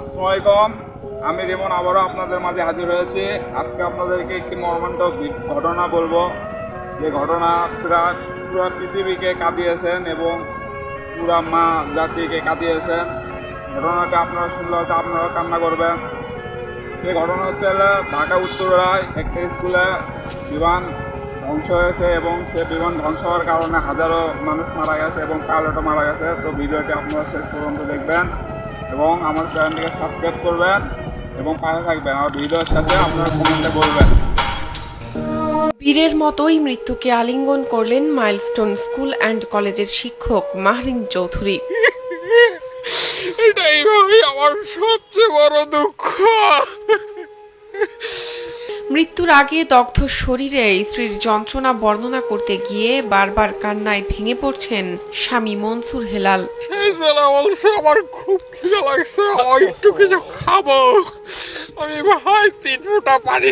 আসসালামু আলাইকুম। আমি রিমন, আবারও আপনাদের মাঝে হাজির হয়েছি। আজকে আপনাদেরকে একটি মর্মান্তিক বি- ঘটনা বলব। যে ঘটনা পুরা পুরো পৃথিবীকে কাঁদিয়েছেন এবং পুরা মা জাতিকে কাঁদিয়েছেন। ঘটনাটা আপনারা শুনলে হয়তো আপনারা কান্না করবেন। সে ঘটনা হচ্ছে ঢাকা উত্তরায় একটা স্কুলে বিমান ধ্বংস হয়েছে এবং সে বিমান ধ্বংস হওয়ার কারণে হাজারো মানুষ মারা গেছে এবং পাইলটও মারা গেছে। তো ভিডিওটি আপনারা শেষ পর্যন্ত দেখবেন। এবং আমার চ্যানেলটিকে সাবস্ক্রাইব করবেন এবং পাশে থাকবেন। আমার ভিডিওর সাথে আপনারা কমেন্টে বলবেন। বীরের মতোই মৃত্যুকে আলিঙ্গন করলেন মাইলস্টোন স্কুল অ্যান্ড কলেজের শিক্ষক মাহরিন চৌধুরী। এটাই ভাবি আমার সবচেয়ে বড় দুঃখ। মৃত্যুর আগে দগ্ধ শরীরে স্ত্রীর যন্ত্রণা বর্ণনা করতে গিয়ে বারবার কান্নায় ভেঙে পড়ছেন স্বামী মনসুর হেলাল। আমার খুব খিদে লাগছে একটু কিছু খাব। আমি ভাই, তিন ফুটা পানি